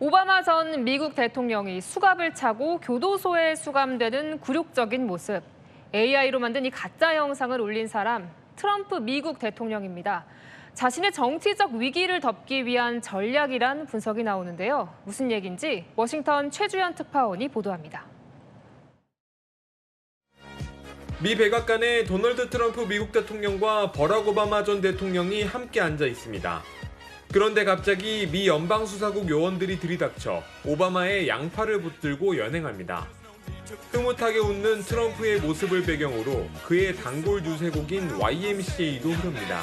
오바마 전 미국 대통령이 수갑을 차고 교도소에 수감되는 굴욕적인 모습. AI로 만든 이 가짜 영상을 올린 사람 트럼프 미국 대통령입니다. 자신의 정치적 위기를 덮기 위한 전략이란 분석이 나오는데요. 무슨 얘기인지 워싱턴 최주현 특파원이 보도합니다. 미 백악관에 도널드 트럼프 미국 대통령과 버락 오바마 전 대통령이 함께 앉아 있습니다. 그런데 갑자기 미 연방수사국 요원들이 들이닥쳐 오바마의 양팔을 붙들고 연행합니다. 흐뭇하게 웃는 트럼프의 모습을 배경으로 그의 단골 유세곡인 YMCA도 흐릅니다.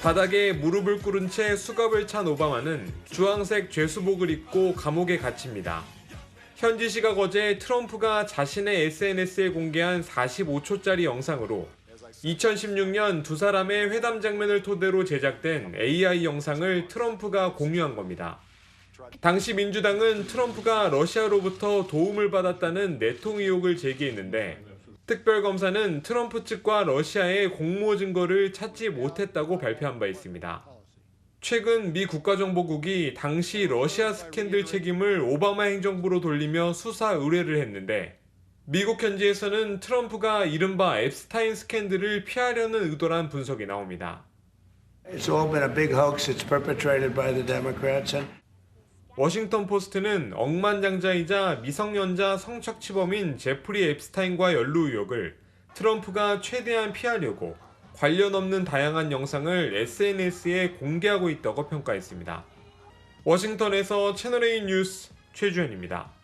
바닥에 무릎을 꿇은 채 수갑을 찬 오바마는 주황색 죄수복을 입고 감옥에 갇힙니다. 현지 시각 어제 트럼프가 자신의 SNS에 공개한 45초짜리 영상으로 2016년 두 사람의 회담 장면을 토대로 제작된 AI 영상을 트럼프가 공유한 겁니다. 당시 민주당은 트럼프가 러시아로부터 도움을 받았다는 내통 의혹을 제기했는데 특별검사는 트럼프 측과 러시아의 공모 증거를 찾지 못했다고 발표한 바 있습니다. 최근 미 국가정보국이 당시 러시아 스캔들 책임을 오바마 행정부로 돌리며 수사 의뢰를 했는데 미국 현지에서는 트럼프가 이른바 앱스타인 스캔들을 피하려는 의도란 분석이 나옵니다. 워싱턴 포스트는 억만장자이자 미성년자 성착취범인 제프리 앱스타인과 연루 의혹을 트럼프가 최대한 피하려고 관련 없는 다양한 영상을 SNS에 공개하고 있다고 평가했습니다. 워싱턴에서 채널A 뉴스 최주현입니다.